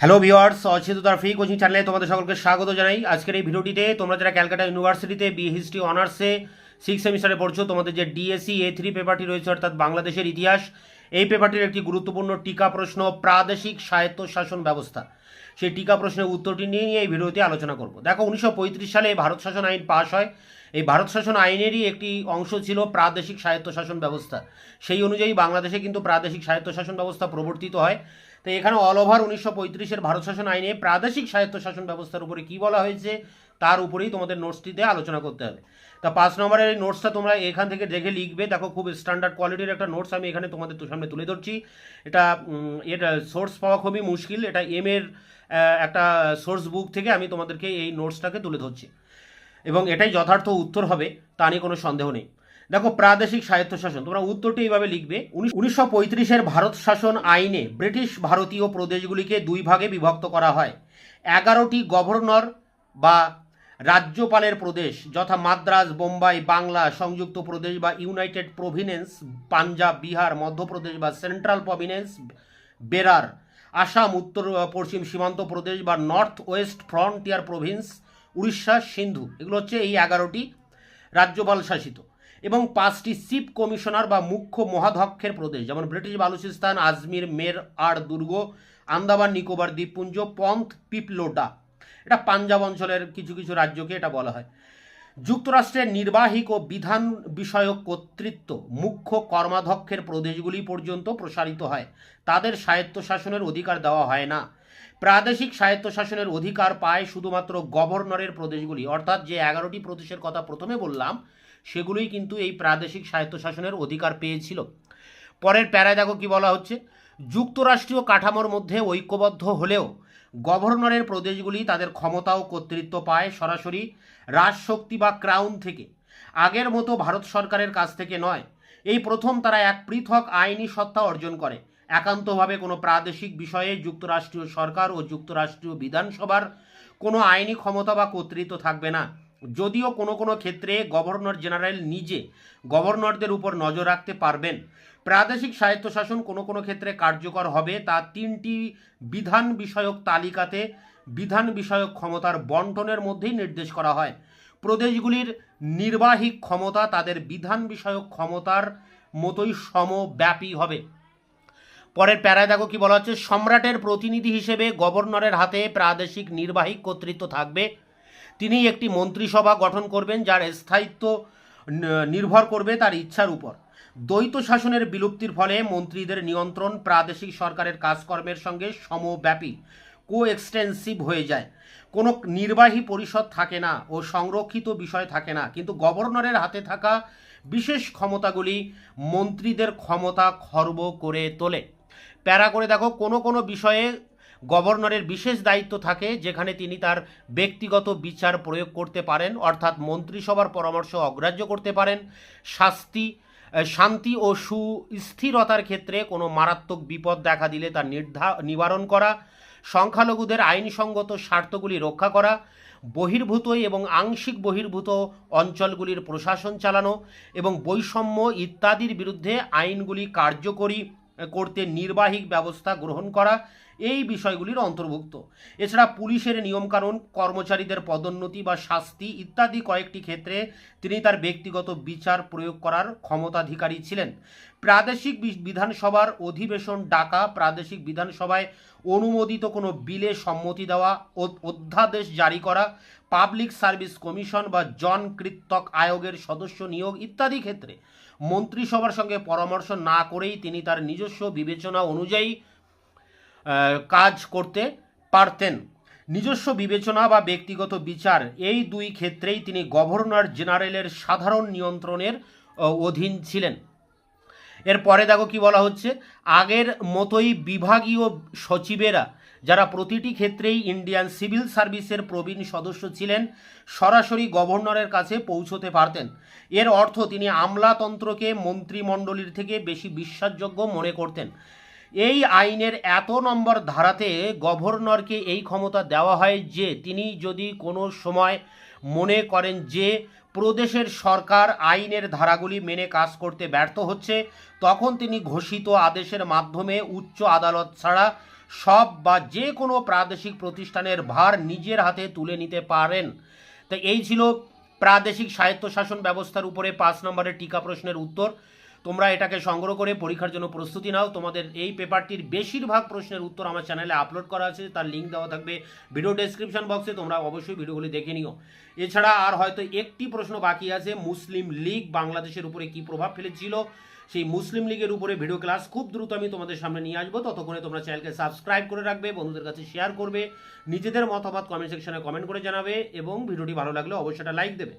Hello viewers অচিতার free coaching চ্যানেলে তোমাদের সকলকে স্বাগত জানাই। আজকের এই ভিডিওটিতে তোমরা যারা ক্যালকাটা ইউনিভার্সিটিতে বি হিস্ট্রি অনার্সে সিক্স সেমিস্টারে পড়ছো, তোমাদের যে ডিএসসি এ থ্রি পেপারটি রয়েছে, অর্থাৎ বাংলাদেশের ইতিহাস, এই পেপারটির একটি গুরুত্বপূর্ণ টিকা প্রশ্ন, প্রাদেশিক স্বায়ত্ত শাসন ব্যবস্থা। সেই টিকা প্রশ্নের উত্তরটি নিয়ে নিয়ে এই ভিডিওতে আলোচনা করব। দেখো, উনিশশো পঁয়ত্রিশ সালে ভারত শাসন আইন পাশ হয়। এই ভারত শাসন আইনেরই একটি অংশ ছিল প্রাদেশিক স্বায়ত্তশাসন ব্যবস্থা। সেই অনুযায়ী বাংলাদেশে কিন্তু প্রাদেশিক স্বায়ত্তশাসন ব্যবস্থা প্রবর্তিত হয়। তো এখানে অল ওভার উনিশশো পঁয়ত্রিশের ভারত শাসন আইনে প্রাদেশিক স্বায়ত্তশাসন ব্যবস্থার উপরে কী বলা হয়েছে, তার উপরেই তোমাদের নোটসটিতে আলোচনা করতে হবে। তা পাঁচ নম্বরের এই নোটসটা তোমরা এখান থেকে দেখে লিখবে। দেখো খুব স্ট্যান্ডার্ড কোয়ালিটির একটা নোটস আমি এখানে তোমাদের সামনে তুলে ধরছি। এটা এটা সোর্স পাওয়া খুবই মুশকিল। এটা এম এর একটা সোর্স বুক থেকে আমি তোমাদেরকে এই নোটসটাকে তুলে ধরছি। এবং এটাই যথার্থ উত্তর হবে, তা নিয়ে কোনো সন্দেহ নেই। দেখো, প্রাদেশিক স্বায়ত্তশাসন তোমরা উত্তরটি এইভাবে লিখবে উনিশশো পঁয়ত্রিশের ভারত শাসন আইনে ব্রিটিশ ভারতীয় প্রদেশগুলিকে দুই ভাগে বিভক্ত করা হয়। এগারোটি গভর্নর বা রাজ্যপালের প্রদেশ, যথা মাদ্রাজ, বোম্বাই, বাংলা, সংযুক্ত প্রদেশ বা ইউনাইটেড প্রভিনেন্স পাঞ্জাব, বিহার, মধ্যপ্রদেশ বা সেন্ট্রাল প্রভিনেন্স বেরার, আসাম, উত্তর, পশ্চিম সীমান্ত প্রদেশ বা north west frontier province Orissa, Sindhu, এগুলো হচ্ছে এই এগারোটি রাজ্যপাল শাসিত। এবং পাঁচটি চিফ কমিশনার বা মুখ্য মহাধ্যক্ষের প্রদেশ, যেমন ব্রিটিশ বালুচিস্তান, আজমির, মের, আর দুর্গ, আন্দামান, নিকোবর, দ্বীপপুঞ্জ, পন্থ, পিপলোডা। এটা পাঞ্জাব অঞ্চলের কিছু কিছু রাজ্যকে এটা বলা হয়। যুক্তরাষ্ট্রের নির্বাহিক ও বিধান বিষয়ক কর্তৃত্ব মুখ্য কর্মাধ্যক্ষের প্রদেশগুলি পর্যন্ত প্রসারিত হয়। তাদের স্বায়ত্তশাসনের অধিকার দেওয়া হয় না। প্রাদেশিক স্বায়ত্তশাসনের অধিকার পায় শুধুমাত্র গভর্নরের প্রদেশগুলি। অর্থাৎ যে এগারোটি প্রদেশের কথা প্রথমে বললাম, সেগুলোই কিন্তু এই প্রাদেশিক স্বায়ত্তশাসনের অধিকার পেয়েছিল। পরের প্যারায় দেখো কি বলা হচ্ছে। যুক্তরাষ্ট্রীয় কাঠামোর মধ্যে ঐক্যবদ্ধ হলেও গভর্নরের প্রদেশগুলি তাদের ক্ষমতা ও কর্তৃত্ব পায় সরাসরি রাজশক্তি বা ক্রাউন থেকে। আগের মতো ভারত সরকারের কাছ থেকে নয়। এই প্রথম তারা এক পৃথক আইনি সত্তা অর্জন করে। একান্তভাবে কোনো প্রাদেশিক বিষয়ে যুক্তরাষ্ট্রীয় সরকার ও যুক্তরাষ্ট্রীয় বিধানসভার কোনো আইনি ক্ষমতা বা কর্তৃত্ব থাকবে না। যদিও কোনো কোনো ক্ষেত্রে গভর্নর জেনারেল নিজে গভর্নরদের উপর নজর রাখতে পারবেন। প্রাদেশিক স্বায়ত্তশাসন কোনো কোনো ক্ষেত্রে কার্যকর হবে, তা তিনটি বিধান বিষয়ক তালিকাতে বিধান বিষয়ক ক্ষমতার বন্টনের মধ্যেই নির্দেশ করা হয়। প্রদেশগুলির নির্বাহী ক্ষমতা তাদের বিধান বিষয়ক ক্ষমতার মতোই সমব্যাপী হবে। পরের প্যারায় দেখো কি বলা হচ্ছে, সম্রাটের প্রতিনিধি হিসেবে গভর্নরের হাতে প্রাদেশিক নির্বাহী কর্তৃত্ব থাকবে। তিনি একটি মন্ত্রিসভা গঠন করবেন, যার স্থায়িত্ব নির্ভর করবে তার ইচ্ছার উপর। দ্বৈত শাসনের বিলুপ্তির ফলে মন্ত্রীদের নিয়ন্ত্রণ প্রাদেশিক সরকারের কাজকর্মের সঙ্গে সমব্যাপী কো এক্সটেন্সিভ হয়ে যায়। কোনো নির্বাহী পরিষদ থাকে না ও সংরক্ষিত বিষয় থাকে না, কিন্তু গভর্নরের হাতে থাকা বিশেষ ক্ষমতাগুলি মন্ত্রীদের ক্ষমতা খর্ব করে তোলে। প্যারা করে দেখো, কোনো কোনো বিষয়ে গভর্নরের বিশেষ দায়িত্ব থাকে, যেখানে তিনি তার ব্যক্তিগত বিচার প্রয়োগ করতে পারেন, অর্থাৎ মন্ত্রিসভার পরামর্শ অগ্রাহ্য করতে পারেন। শাস্তি শান্তি ও সুস্থিরতার ক্ষেত্রে কোনো মারাত্মক বিপদ দেখা দিলে তা নির্ধা, নিবারণ করা। সংখ্যালঘুদের আইনসঙ্গত স্বার্থগুলি রক্ষা করা। বহির্ভূত এবং আংশিক বহির্ভূত অঞ্চলগুলির প্রশাসন চালানো এবং বৈষম্য ইত্যাদির বিরুদ্ধে আইনগুলি কার্যকরী। করতে নির্বাহী ব্যবস্থা গ্রহণ করা এই বিষয়গুলির অন্তর্ভুক্ত। এছাড়া পুলিশের নিয়মকানুন, কর্মচারীদের পদোন্নতি বা শাস্তি ইত্যাদি কয়েকটি ক্ষেত্রে তিনি তার ব্যক্তিগত বিচার প্রয়োগ করার ক্ষমতাধিকারী ছিলেন। প্রাদেশিক বিধানসভার অধিবেশন ডাকা প্রাদেশিক বিধানসভায় অনুমোদিত কোনো বিলে সম্মতি দেওয়া অধ্যাদেশ জারি করা, পাবলিক সার্ভিস কমিশন বা জন কৃত্তক আয়োগের সদস্য নিয়োগ ইত্যাদি ক্ষেত্রে মন্ত্রিসভার সঙ্গে পরামর্শ না করেই তিনি তার নিজস্ব বিবেচনা অনুযায়ী কাজ করতে পারতেন। নিজস্ব বিবেচনা বা ব্যক্তিগত বিচার এই দুই ক্ষেত্রেই তিনি গভর্নর জেনারেলের সাধারণ নিয়ন্ত্রণের অধীন ছিলেন। এরপরে দেখো কি বলা হচ্ছে, আগের মতোই বিভাগীয় সচিবেরা যারা প্রতিটি ক্ষেত্রেই ইন্ডিয়ান সিভিল সার্ভিসের প্রবীণ সদস্য ছিলেন, সরাসরি গভর্নরের কাছে পৌঁছতে পারতেন। এর অর্থ তিনি আমলাতন্ত্রকে মন্ত্রিমণ্ডলীর থেকে বেশি বিশ্বাসযোগ্য মনে করতেন। এই আইনের এত নম্বর ধারাতে গভর্নরকে এই ক্ষমতা দেওয়া হয় যে, তিনি যদি কোনো সময় মনে করেন যে, প্রদেশের সরকার আইনের ধারাগুলি মেনে কাজ করতে ব্যর্থ হচ্ছে, তখন তিনি ঘোষিত আদেশের মাধ্যমে উচ্চ আদালত ছাড়া সব বা যে কোনো প্রাদেশিক প্রতিষ্ঠানের ভার নিজের হাতে তুলে নিতে পারেন। তো এই ছিল প্রাদেশিক স্বায়ত্তশাসন ব্যবস্থার উপরে পাঁচ নম্বরের টিকা প্রশ্নের উত্তর। তোমরা এটাকে সংগ্রহ করে পরীক্ষার জন্য প্রস্তুতি নাও। তোমাদের এই পেপারটির বেশিরভাগ প্রশ্নের উত্তর আমার চ্যানেলে আপলোড করা আছে, তার লিঙ্ক দেওয়া থাকবে ভিডিও ডেসক্রিপশন বক্সে, তোমরা অবশ্যই ভিডিওগুলি দেখে নিও। এছাড়া আর হয়তো একটি প্রশ্ন বাকি আছে, মুসলিম লীগ বাংলাদেশের উপরে কি প্রভাব ফেলেছিল? সেই মুসলিম লীগের উপরে ভিডিও ক্লাস খুব দ্রুত আমি তোমাদের সামনে নিয়ে আসব। ততক্ষণে তোমরা চ্যানেলকে সাবস্ক্রাইব করে রাখবে, বন্ধুদের কাছে শেয়ার করবে, নিজেদের মতামত কমেন্ট সেকশনে কমেন্ট করে জানাবে এবং ভিডিওটি ভালো লাগলে অবশ্যই লাইক দেবে।